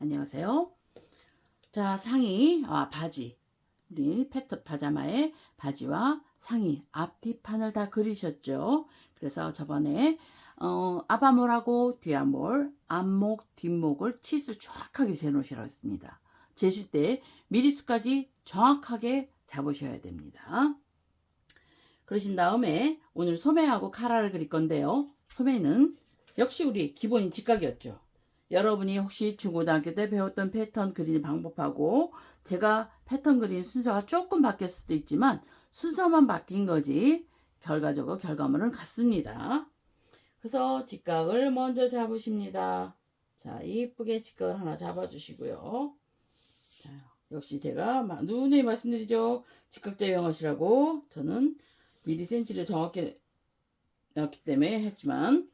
안녕하세요. 자, 상의, 아, 바지. 우리 패턴 파자마의 바지와 상의, 앞뒤판을 다 그리셨죠? 그래서 저번에, 어, 아바몰하고 뒤아몰, 앞목, 뒷목을 치수 정확하게 재놓으시라고 했습니다. 재실 때 미리수까지 정확하게 잡으셔야 됩니다. 그러신 다음에 오늘 소매하고 카라를 그릴 건데요. 소매는 역시 우리 기본이 직각이었죠. 여러분이 혹시 중고등학교 때 배웠던 패턴 그리는 방법하고 제가 패턴 그리는 순서가 조금 바뀔 수도 있지만 순서만 바뀐 거지 결과적으로 결과물은 같습니다. 그래서 직각을 먼저 잡으십니다. 자, 이쁘게 직각을 하나 잡아주시고요. 자, 역시 제가 마- 누누이 말씀드리죠. 직각자 이용하시라고 저는 미리 센치를 정확히 넣었기 때문에 했지만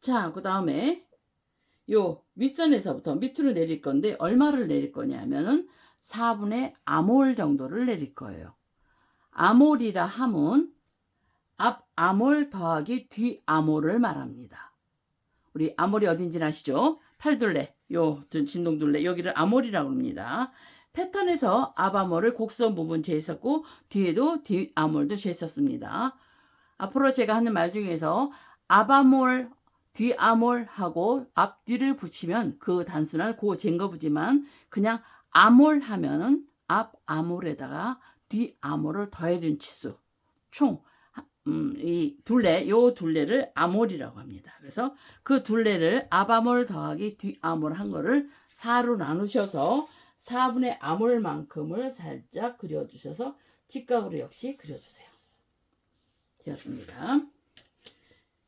자, 그 다음에 요 윗선에서부터 밑으로 내릴 건데 얼마를 내릴 거냐면은 4분의 아몰 정도를 내릴 거예요. 아몰이라 함은 앞 아몰 더하기 뒤 아몰을 말합니다. 우리 아몰이 어딘지 아시죠? 팔둘레, 요 진동둘레 여기를 아몰이라고 합니다. 패턴에서 앞아몰을 곡선 부분 재했었고 뒤에도 뒤 아몰도 재했었습니다. 앞으로 제가 하는 말 중에서 앞아몰 뒤아몰하고 앞뒤를 붙이면 그 단순한 고 쟁거부지만 그냥 아몰 하면은 앞 아몰에다가 뒤 아몰을 더해준 치수 총 음, 이 둘레 요 둘레를 아몰이라고 합니다. 그래서 그 둘레를 앞아몰 더하기 뒤아몰 한 거를 4로 나누셔서 4분의 아몰만큼을 살짝 그려주셔서 직각으로 역시 그려주세요. 되었습니다.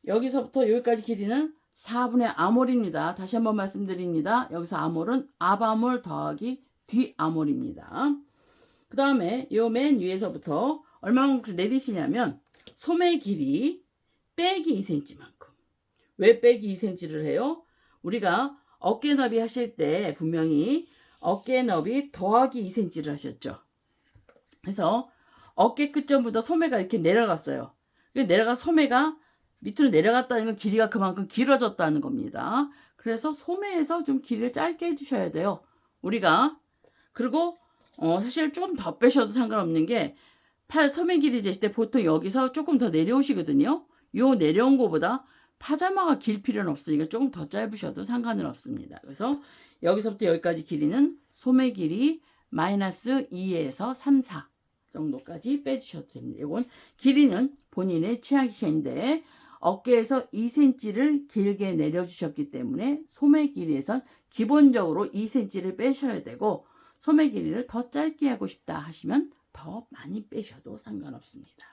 여기서부터 여기까지 길이는 4분의 아몰입니다. 다시 한번 말씀드립니다. 여기서 아몰은 앞아몰 더하기 뒤아몰입니다. 그 다음에 요 맨 위에서부터 얼마만큼 내리시냐면 소매 길이 빼기 2cm만큼. 왜 빼기 2cm를 해요? 우리가 어깨 너비 하실 때 분명히 어깨 너비 더하기 2cm를 하셨죠. 그래서 어깨 끝점보다 소매가 이렇게 내려갔어요. 내려가 소매가 밑으로 내려갔다는 건 길이가 그만큼 길어졌다는 겁니다. 그래서 소매에서 좀 길이를 짧게 해주셔야 돼요. 우리가 그리고 어, 사실 조금 더 빼셔도 상관없는 게 팔 소매 길이 재실 때 보통 여기서 조금 더 내려오시거든요. 요 내려온 거보다 파자마가 길 필요는 없으니까 조금 더 짧으셔도 상관은 없습니다. 그래서 여기서부터 여기까지 길이는 소매 길이 마이너스 2에서 3, 4 정도까지 빼주셔도 됩니다. 이건 길이는 본인의 취향이신데 어깨에서 2cm를 길게 내려주셨기 때문에 소매 길이에선 기본적으로 2cm를 빼셔야 되고 소매 길이를 더 짧게 하고 싶다 하시면 더 많이 빼셔도 상관없습니다.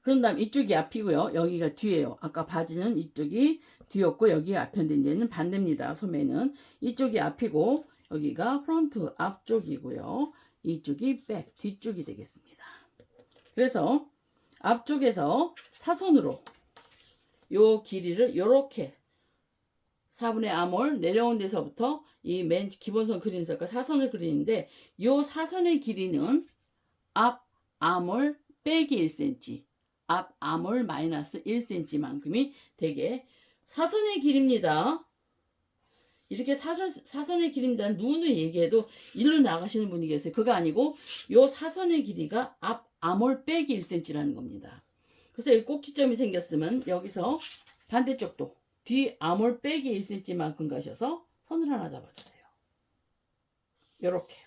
그런 다음 이쪽이 앞이고요. 여기가 뒤에요. 아까 바지는 이쪽이 뒤였고 여기가 앞편데 이제는 반대입니다. 소매는 이쪽이 앞이고 여기가 프론트 앞쪽이고요. 이쪽이 백 뒤쪽이 되겠습니다. 그래서 앞쪽에서 사선으로 요 길이를 요렇게 4분의 아몰 내려온 데서부터 이 맨 기본선 그리는 선과 사선을 그리는데 요 사선의 길이는 앞 아몰 빼기 1cm 앞 아몰 마이너스 1cm만큼이 되게 사선의 길입니다. 이렇게 사선, 사선의 길입니다는 눈을 얘기해도 일로 나가시는 분이 계세요. 그거 아니고 요 사선의 길이가 앞 아몰 빼기 1cm라는 겁니다. 그래서 여기 꼭지점이 생겼으면 여기서 반대쪽도 뒤 아몰 빼기 1cm만큼 가셔서 선을 하나 잡아주세요. 요렇게요.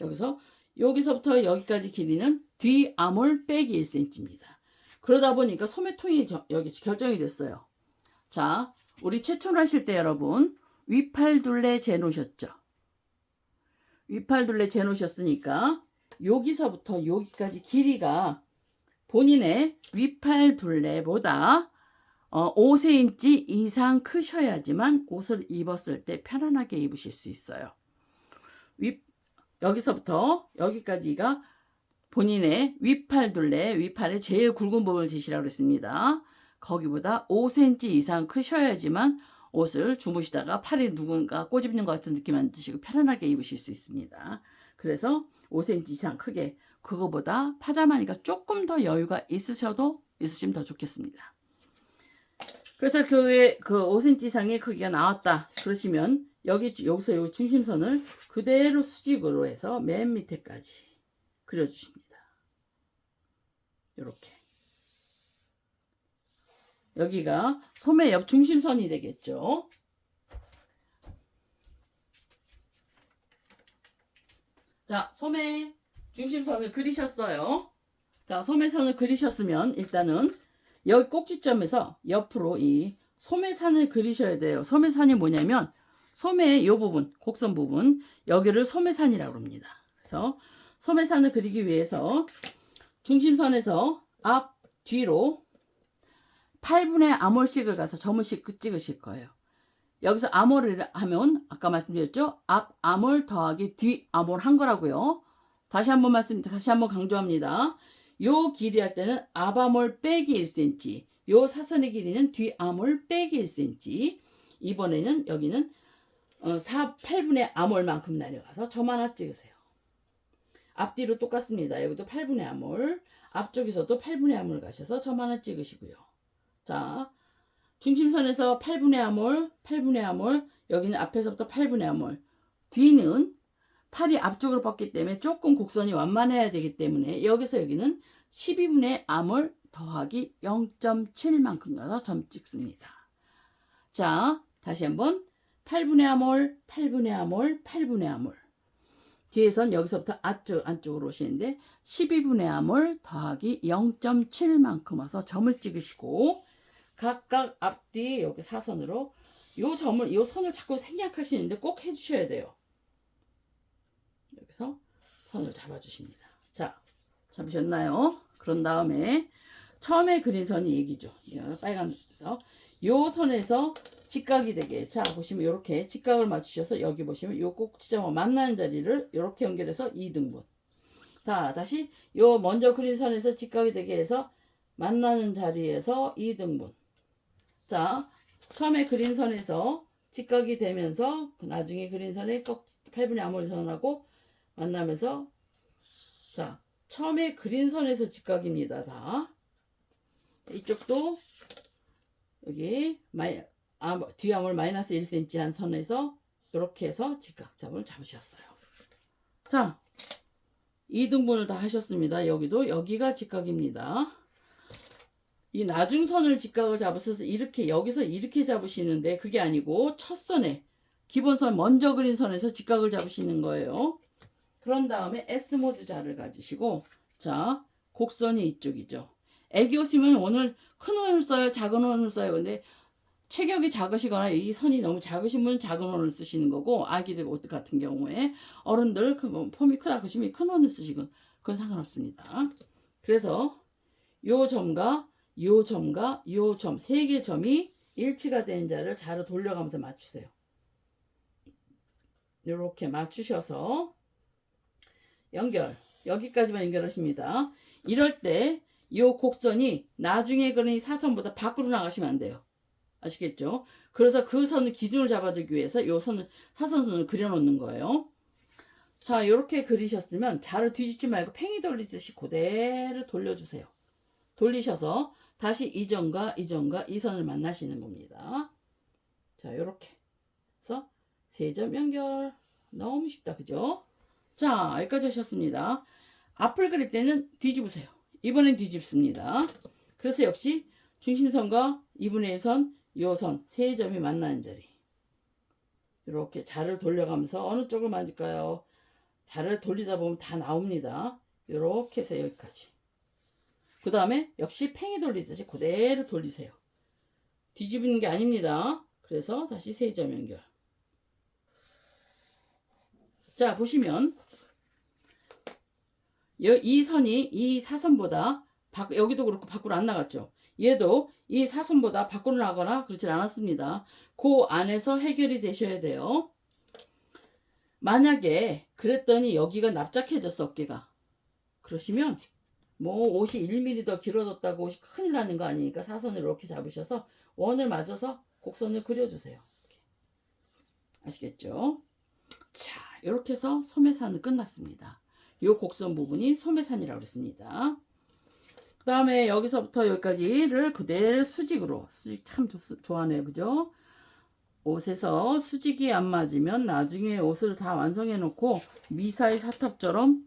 여기서 여기서부터 여기까지 길이는 뒤 아몰 빼기 1cm입니다. 그러다 보니까 소매통이 저- 여기 결정이 됐어요. 자, 우리 최초로 하실 때 여러분 위팔 둘레 재놓으셨죠? 위팔 둘레 재놓으셨으니까 여기서부터 여기까지 길이가 본인의 위팔 둘레보다 어, 5cm 이상 크셔야지만 옷을 입었을 때 편안하게 입으실 수 있어요. 윗, 여기서부터 여기까지가 본인의 위팔 둘레, 위팔의 제일 굵은 부분을 지시라고 그랬습니다. 거기보다 5cm 이상 크셔야지만 옷을 주무시다가 팔에 누군가 꼬집는 것 같은 느낌 안 드시고 편안하게 입으실 수 있습니다. 그래서 5cm 이상 크게 그거보다 파자마니까 조금 더 여유가 있으셔도 있으시면 더 좋겠습니다. 그래서 그게 그 5cm 이상의 크기가 나왔다. 그러시면 여기 주- 여기서 요 중심선을 그대로 수직으로 해서 맨 밑에까지 그려주십니다. 이렇게 여기가 소매 옆 중심선이 되겠죠. 자, 소매 중심선을 그리셨어요. 자, 소매선을 그리셨으면 일단은 여기 꼭지점에서 옆으로 이 소매산을 그리셔야 돼요. 소매산이 뭐냐면 소매의 이 부분, 곡선 부분, 여기를 소매산이라고 합니다. 그래서 소매산을 그리기 위해서 중심선에서 앞, 뒤로 8분의 암홀씩을 가서 점을씩 그 찍으실 거예요. 여기서 암홀을 하면 아까 말씀드렸죠? 앞 암홀 더하기 뒤 암홀 한 거라고요. 다시 한번 말씀, 다시 한번 강조합니다. 요 길이 할 때는 앞암홀 빼기 1cm, 요 사선의 길이는 뒤암홀 빼기 1cm. 이번에는 여기는 어, 4, 8분의 암홀만큼 내려가서 점 하나 찍으세요. 앞뒤로 똑같습니다. 여기도 8분의 암홀, 앞쪽에서도 8분의 암홀 가셔서 점 하나 찍으시고요. 자, 중심선에서 8분의 암홀, 8분의 암홀, 여기는 앞에서부터 8분의 암홀, 뒤는 팔이 앞쪽으로 뻗기 때문에 조금 곡선이 완만해야 되기 때문에 여기서 여기는 12분의 암홀 더하기 0.7만큼 가서 점 찍습니다. 자, 다시 한번 8분의 암홀, 8분의 암홀, 8분의 암홀. 뒤에선 여기서부터 안쪽, 안쪽으로 오시는데 12분의 암홀 더하기 0.7만큼 와서 점을 찍으시고 각각 앞뒤 여기 사선으로 요 점을 요 선을 자꾸 생략하시는데 꼭 해주셔야 돼요. 여기서 선을 잡아주십니다. 자, 잡으셨나요? 그런 다음에 처음에 그린 선이 얘기죠. 이 빨간색에서 요 선에서 직각이 되게 자 보시면 이렇게 직각을 맞추셔서 여기 보시면 요 꼭지점과 만나는 자리를 이렇게 연결해서 2등분. 자 다시 요 먼저 그린 선에서 직각이 되게 해서 만나는 자리에서 2등분. 자 처음에 그린 선에서 직각이 되면서 그 나중에 그린 선에 꼭 8분의 암홀 선하고 만나면서 자 처음에 그린 선에서 직각입니다 다. 이쪽도 여기 마이, 아, 뒤암을 마이너스 1cm 한 선에서 이렇게 해서 직각점을 잡으셨어요. 자 2등분을 다 하셨습니다. 여기도 여기가 직각입니다 이 나중선을 직각을 잡으셔서 이렇게 여기서 이렇게 잡으시는데 그게 아니고 첫 선에 기본선 먼저 그린 선에서 직각을 잡으시는 거예요. 그런 다음에 S모드 자를 가지시고 자 곡선이 이쪽이죠. 애기 오시면 오늘 큰 원을 써요, 작은 원을 써요. 근데 체격이 작으시거나 이 선이 너무 작으신 분은 작은 원을 쓰시는 거고 아기들 옷 같은 경우에 어른들 그뭐 폼이 크다 그러시면 큰 원을 쓰시고 그건 상관없습니다. 그래서 요 점과 요 점과 요 점 세 개 점이 일치가 된 자를 자로 돌려가면서 맞추세요. 이렇게 맞추셔서 연결 여기까지만 연결하십니다. 이럴 때 이 곡선이 나중에 그린 사선보다 밖으로 나가시면 안 돼요. 아시겠죠? 그래서 그 선을 기준을 잡아주기 위해서 이 선을 사선선을 그려놓는 거예요. 자 이렇게 그리셨으면 자를 뒤집지 말고 팽이 돌리듯이 그대로 돌려주세요. 돌리셔서 다시 이 점과 이 점과 이 선을 만나시는 겁니다. 자 이렇게 해서 세 점 연결 너무 쉽다 그죠? 자 여기까지 하셨습니다. 앞을 그릴 때는 뒤집으세요. 이번엔 뒤집습니다. 그래서 역시 중심선과 2분의 1선, 요선 세 점이 만나는 자리 이렇게 자를 돌려가면서 어느 쪽을 만질까요? 자를 돌리다 보면 다 나옵니다. 이렇게 해서 여기까지 그 다음에 역시 팽이 돌리듯이 그대로 돌리세요. 뒤집는 게 아닙니다. 그래서 다시 세점 연결. 자, 보시면 여- 이 선이 이 사선보다 밖- 여기도 그렇고 밖으로 안 나갔죠. 얘도 이 사선보다 밖으로 나거나 그렇지 않았습니다. 그 안에서 해결이 되셔야 돼요. 만약에 그랬더니 여기가 납작해졌어 어깨가. 그러시면 뭐 옷이 1mm 더 길어졌다고 옷이 큰일 나는 거 아니니까 사선을 이렇게 잡으셔서 원을 맞아서 곡선을 그려주세요. 아시겠죠? 자, 이렇게 해서 소매산은 끝났습니다. 이 곡선 부분이 소매산이라고 그랬습니다. 다음에 여기서부터 여기까지를 그대로 수직으로 수직 참 좋, 좋아하네요 그죠 옷에서 수직이 안 맞으면 나중에 옷을 다 완성해 놓고 미사일 사탑처럼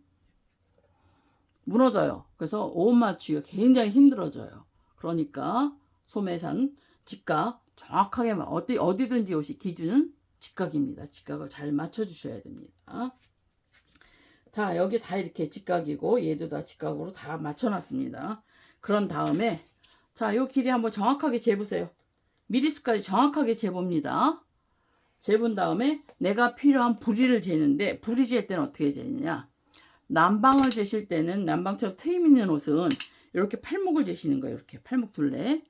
무너져요. 그래서 옷 맞추기가 굉장히 힘들어져요. 그러니까 소매산 직각 정확하게 마- 어디 어디든지 옷이 기준은 직각입니다. 직각을 잘 맞춰 주셔야 됩니다. 자 여기 다 이렇게 직각이고 얘도 다 직각으로 다 맞춰 놨습니다. 그런 다음에 자 요 길이 한번 정확하게 재보세요. 미리수까지 정확하게 재봅니다. 재본 다음에 내가 필요한 부리를 재는데 부리 잴 때는 어떻게 재느냐 남방을 재실 때는 남방처럼 트임 있는 옷은 이렇게 팔목을 재시는 거예요 이렇게 팔목 둘레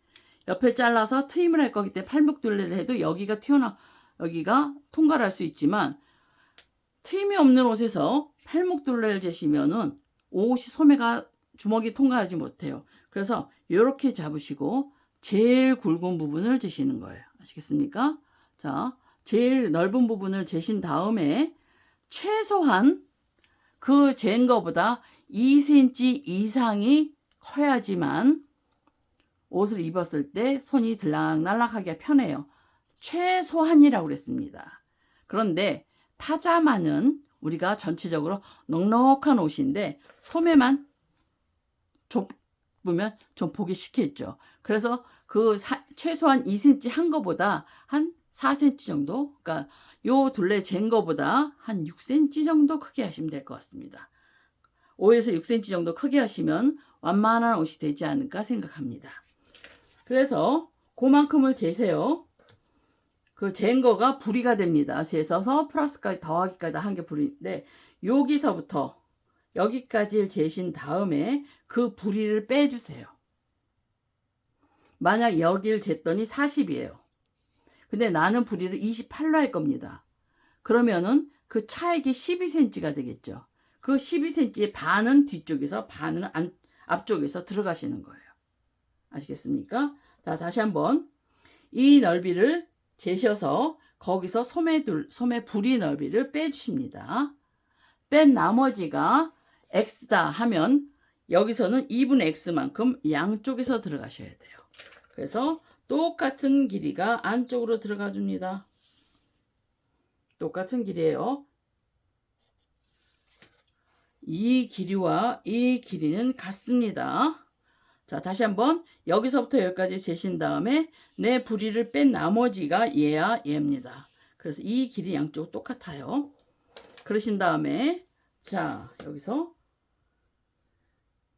옆에 잘라서 트임을 할 거기 때문에 팔목 둘레를 해도 여기가 튀어나 여기가 통과를 할 수 있지만 트임이 없는 옷에서 팔목 둘레를 재시면은 옷이 소매가 주먹이 통과하지 못해요. 그래서 이렇게 잡으시고 제일 굵은 부분을 재시는 거예요. 아시겠습니까? 자, 제일 넓은 부분을 재신 다음에 최소한 그 잰 거보다 2cm 이상이 커야지만 옷을 입었을 때 손이 들락날락하기가 편해요. 최소한이라고 그랬습니다. 그런데 파자마는 우리가 전체적으로 넉넉한 옷인데 소매만 좁으면 좀 보기 싫겠죠. 그래서 그 사- 최소한 2cm 한 거보다 한 4cm 정도, 그러니까 요 둘레 잰 거보다 한 6cm 정도 크게 하시면 될 것 같습니다. 5에서 6cm 정도 크게 하시면 완만한 옷이 되지 않을까 생각합니다. 그래서 그만큼을 재세요. 그 잰 거가 부리가 됩니다. 재서서 플러스까지 더하기까지 한게 부리인데 여기서부터 여기까지를 재신 다음에 그 부리를 빼주세요. 만약 여기를 쟀더니 40이에요. 근데 나는 부리를 28로 할 겁니다. 그러면은 그 차액이 12cm가 되겠죠. 그 12cm의 반은 뒤쪽에서 반은 안, 앞쪽에서 들어가시는 거예요. 아시겠습니까? 자, 다시 한번 이 넓이를 재셔서 거기서 소매 둘, 소매 부리 넓이를 빼주십니다. 뺀 나머지가 x다 하면 여기서는 2분의 x만큼 양쪽에서 들어가셔야 돼요. 그래서 똑같은 길이가 안쪽으로 들어가 줍니다. 똑같은 길이에요. 이 길이와 이 길이는 같습니다. 자, 다시 한번 여기서부터 여기까지 재신 다음에 내 부리를 뺀 나머지가 얘야 얘입니다. 그래서 이 길이 양쪽 똑같아요. 그러신 다음에 자, 여기서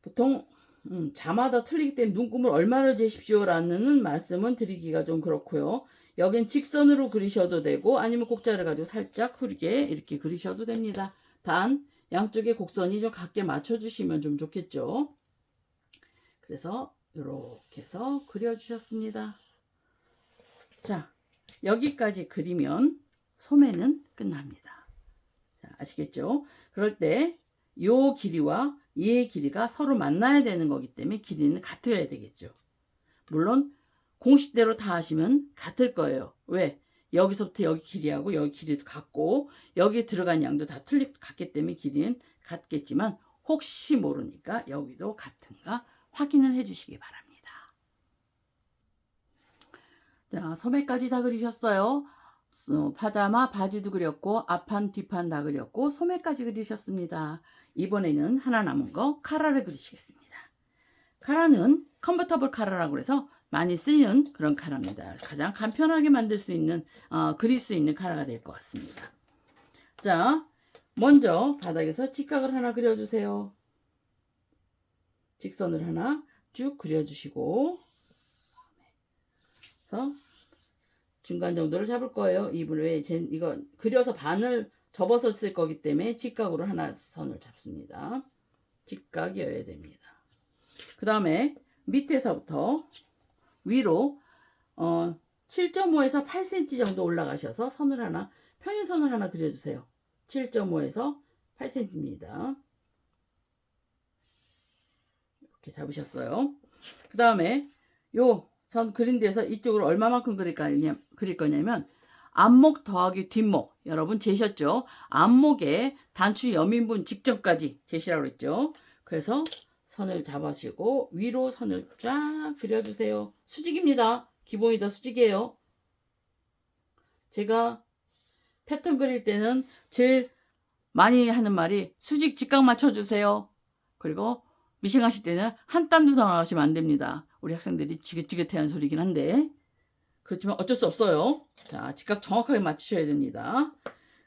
보통 음, 자마다 틀리기 때문에 눈금을 얼마나 재십시오라는 말씀은 드리기가 좀 그렇고요. 여긴 직선으로 그리셔도 되고 아니면 곡자를 가지고 살짝 흐리게 이렇게 그리셔도 됩니다. 단 양쪽의 곡선이 좀 같게 맞춰주시면 좀 좋겠죠. 그래서 이렇게 해서 그려주셨습니다. 자, 여기까지 그리면 소매는 끝납니다. 자, 아시겠죠? 그럴 때 요 길이와 얘의 길이가 서로 만나야 되는 거기 때문에 길이는 같아야 되겠죠. 물론 공식대로 다 하시면 같을 거예요. 왜? 여기서부터 여기 길이하고 여기 길이도 같고 여기 들어간 양도 다 틀리 같기 때문에 길이는 같겠지만 혹시 모르니까 여기도 같은가 확인을 해 주시기 바랍니다. 자, 소매까지 다 그리셨어요. 어, 파자마 바지도 그렸고 앞판 뒷판 다 그렸고 소매까지 그리셨습니다. 이번에는 하나 남은 거 카라를 그리시겠습니다. 카라는 컨버터블 카라라고 해서 많이 쓰이는 그런 카라입니다. 가장 간편하게 만들 수 있는 어, 그릴 수 있는 카라가 될 것 같습니다. 자, 먼저 바닥에서 직각을 하나 그려주세요. 직선을 하나 쭉 그려주시고 그래서 중간 정도를 잡을 거예요. 이분을 왜 이거 그려서 반을 접어서 쓸 거기 때문에 직각으로 하나 선을 잡습니다. 직각이어야 됩니다. 그 다음에 밑에서부터 위로 어, 7.5에서 8cm 정도 올라가셔서 선을 하나 평행선을 하나 그려주세요. 7.5에서 8cm입니다. 이렇게 잡으셨어요. 그 다음에 요 선 그린 데서 이쪽으로 얼마만큼 그릴 거냐, 그릴 거냐면 앞목 더하기 뒷목 여러분 재셨죠? 앞목에 단추 여민분 직전까지 재시라고 그랬죠. 그래서 선을 잡으시고 위로 선을 쫙 그려주세요. 수직입니다. 기본이 다 수직이에요. 제가 패턴 그릴 때는 제일 많이 하는 말이 수직 직각 맞춰주세요. 그리고 미싱 하실 때는 한 땀도 더 나가시면 안 됩니다. 우리 학생들이 지긋지긋해하는 소리긴 한데 그렇지만 어쩔 수 없어요. 자, 직각 정확하게 맞추셔야 됩니다.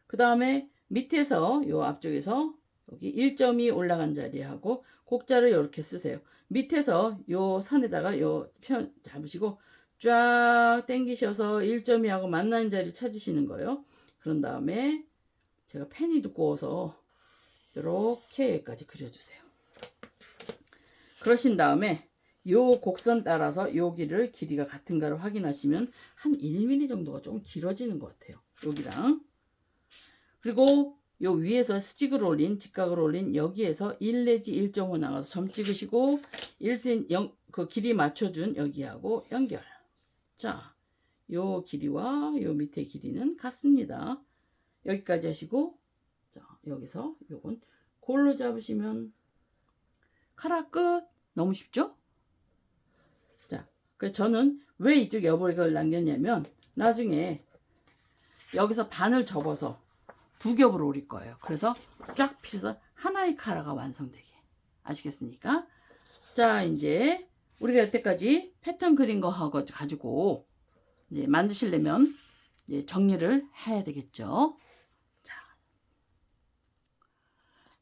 그 다음에 밑에서 요 앞쪽에서 여기 1점이 올라간 자리하고 곡자를 이렇게 쓰세요. 밑에서 요 선에다가 요 편 잡으시고 쫙 당기셔서 1점이 하고 만나는 자리 찾으시는 거예요. 그런 다음에 제가 펜이 두꺼워서 이렇게 여기까지 그려주세요. 그러신 다음에 요 곡선 따라서 여기를 길이가 같은가를 확인하시면 한 1mm 정도가 좀 길어지는 것 같아요. 여기랑 그리고 요 위에서 수직으로 올린 직각으로 올린 여기에서 1 내지 1.5 나가서 점 찍으시고 1cm 영, 그 길이 맞춰준 여기하고 연결. 자, 요 길이와 요 밑에 길이는 같습니다. 여기까지 하시고 자 여기서 요건 골로 잡으시면 카라 끝 너무 쉽죠? 자, 그래서 저는 왜 이쪽에 여벌이걸 남겼냐면 나중에 여기서 반을 접어서 두 겹으로 올릴 거예요. 그래서 쫙 펴서 하나의 카라가 완성되게 아시겠습니까? 자, 이제 우리가 여태까지 패턴 그린 거 하고 가지고 이제 만드시려면 이제 정리를 해야 되겠죠. 자,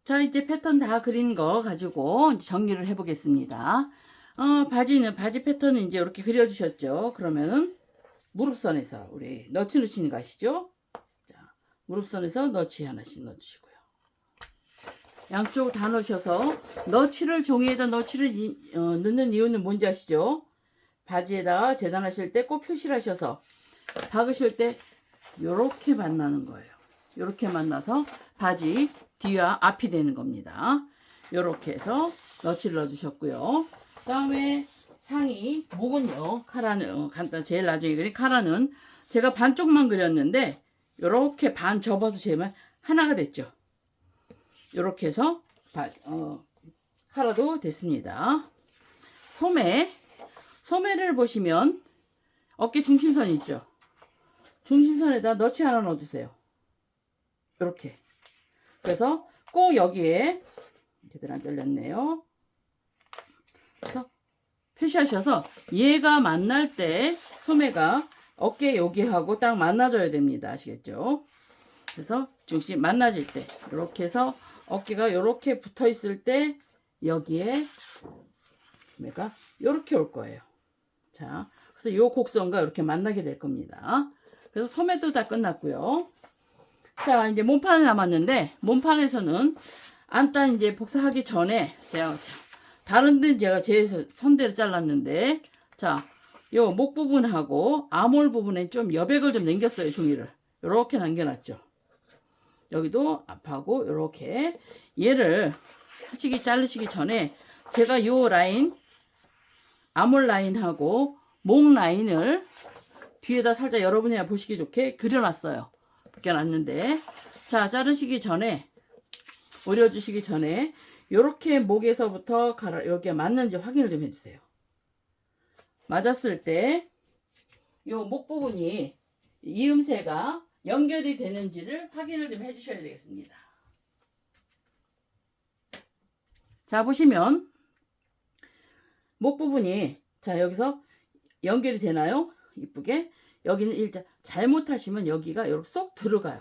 자 이제 패턴 다 그린 거 가지고 정리를 해보겠습니다. 어, 바지는 바지 패턴은 이제 이렇게 그려주셨죠. 그러면은 무릎선에서 우리 너치 넣으시는 거 아시죠? 자, 무릎선에서 너치 하나씩 넣어주시고요. 양쪽 다 넣으셔서 너치를 종이에다 너치를 이- 어, 넣는 이유는 뭔지 아시죠? 바지에다가 재단하실 때 꼭 표시를 하셔서 박으실 때 요렇게 만나는 거예요. 요렇게 만나서 바지 뒤와 앞이 되는 겁니다. 요렇게 해서 너치를 넣어주셨고요. 그 다음에 상의 목은요 카라는 어, 간단 제일 나중에 그린 카라는 제가 반쪽만 그렸는데 요렇게 반 접어서 재면 하나가 됐죠. 요렇게 해서 바, 어, 카라도 됐습니다. 소매 소매를 보시면 어깨 중심선 있죠. 중심선에다 너치 하나 넣어주세요. 이렇게. 그래서 꼭 여기에 제대로 안 잘렸네요. 그래서 표시하셔서 얘가 만날 때 소매가 어깨 여기하고 딱 만나줘야 됩니다. 아시겠죠? 그래서 중심 만나질 때 이렇게 해서 어깨가 이렇게 붙어 있을 때 여기에 소매가 이렇게 올 거예요. 자, 그래서 요 곡선과 이렇게 만나게 될 겁니다. 그래서 소매도 다 끝났고요. 자, 이제 몸판이 남았는데 몸판에서는 안단 이제 복사하기 전에 제가 다른 데는 제가 제 선대로 잘랐는데 자, 요 목 부분하고 아몰 부분에 좀 여백을 좀 남겼어요, 종이를. 요렇게 남겨놨죠. 여기도 앞하고 요렇게 얘를 하시기 자르시기 전에 제가 요 라인 아몰 라인하고 목 라인을 뒤에다 살짝 여러분이 보시기 좋게 그려놨어요. 벗겨놨는데 자 자르시기 전에 오려주시기 전에 이렇게 목에서부터 가라 여기에 맞는지 확인을 좀 해주세요. 맞았을 때 이 목 부분이 이음새가 연결이 되는지를 확인을 좀 해주셔야 되겠습니다. 자 보시면 목 부분이 자 여기서 연결이 되나요? 이쁘게 여기는 일자 잘못하시면 여기가 이렇게 쏙 들어가요.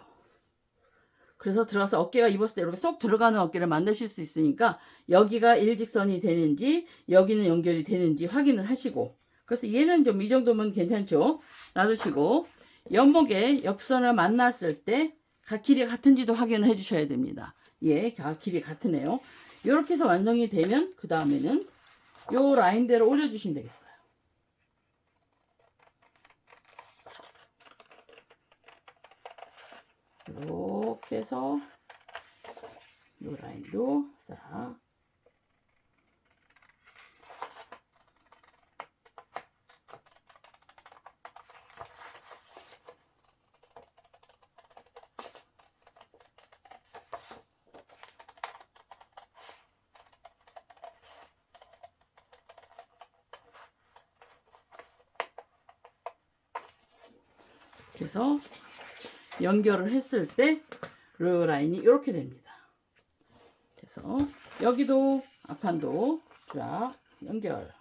그래서 들어가서 어깨가 입었을 때 이렇게 쏙 들어가는 어깨를 만드실 수 있으니까 여기가 일직선이 되는지 여기는 연결이 되는지 확인을 하시고 그래서 얘는 좀 이 정도면 괜찮죠. 놔두시고 옆목에 옆선을 만났을 때각 길이 같은지도 확인을 해 주셔야 됩니다. 예, 각 길이 같으네요. 이렇게 해서 완성이 되면 그 다음에는 요 라인대로 올려주시면 되겠어요. 이렇게 해서 요 라인도 싹 이렇게 해서 연결을 했을 때 르 라인이 이렇게 됩니다. 그래서 여기도 앞판도 쫙 연결.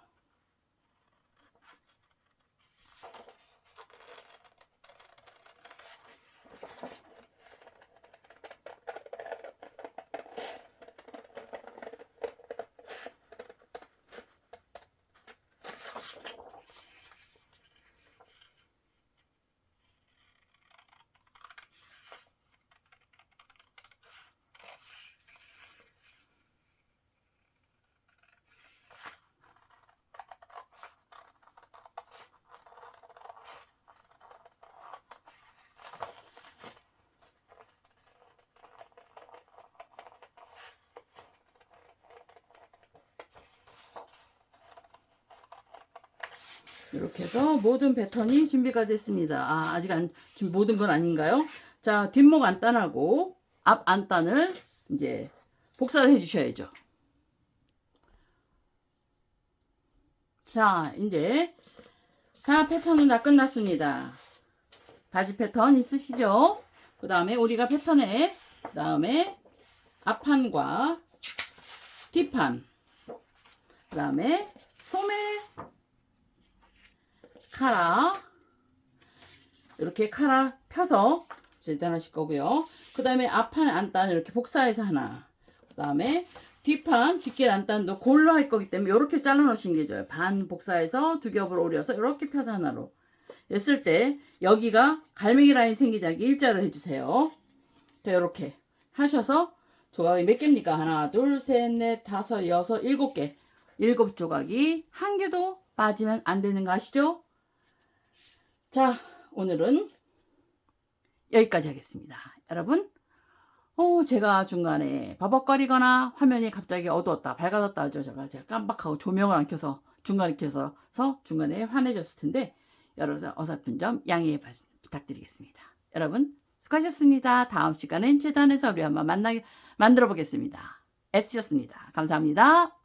이렇게 해서 모든 패턴이 준비가 됐습니다. 아, 아직 안, 지금 모든 건 아닌가요? 자, 뒷목 안단하고 앞 안단을 이제 복사를 해주셔야죠. 자, 이제 다 패턴은 다 끝났습니다. 바지 패턴 있으시죠? 그 다음에 우리가 패턴에, 그 다음에 앞판과 뒷판, 그 다음에 소매, 카라 이렇게 카라 펴서 재단하실 거고요. 그 다음에 앞판 안단 이렇게 복사해서 하나. 그 다음에 뒷판 뒷길 안단도 골로 할 거기 때문에 이렇게 잘라 놓으시는 게 좋아요. 반 복사해서 두 겹을 오려서 이렇게 펴서 하나로 했을 때 여기가 갈매기 라인 생기지 않게 일자로 해주세요. 자 이렇게 하셔서 조각이 몇 개입니까? 하나, 둘, 셋, 넷, 다섯, 여섯, 일곱 개. 일곱 조각이 한 개도 빠지면 안 되는 거 아시죠? 자, 오늘은 여기까지 하겠습니다. 여러분, 어, 제가 중간에 버벅거리거나 화면이 갑자기 어두웠다, 밝아졌다 하죠. 제가, 제가 깜빡하고 조명을 안 켜서 중간에 켜서 중간에 환해졌을 텐데, 여러분 어설픈 점 양해 부탁드리겠습니다. 여러분, 수고하셨습니다. 다음 시간엔 재단에서 우리 한번 만나, 만들어 보겠습니다. 애쓰셨습니다. 감사합니다.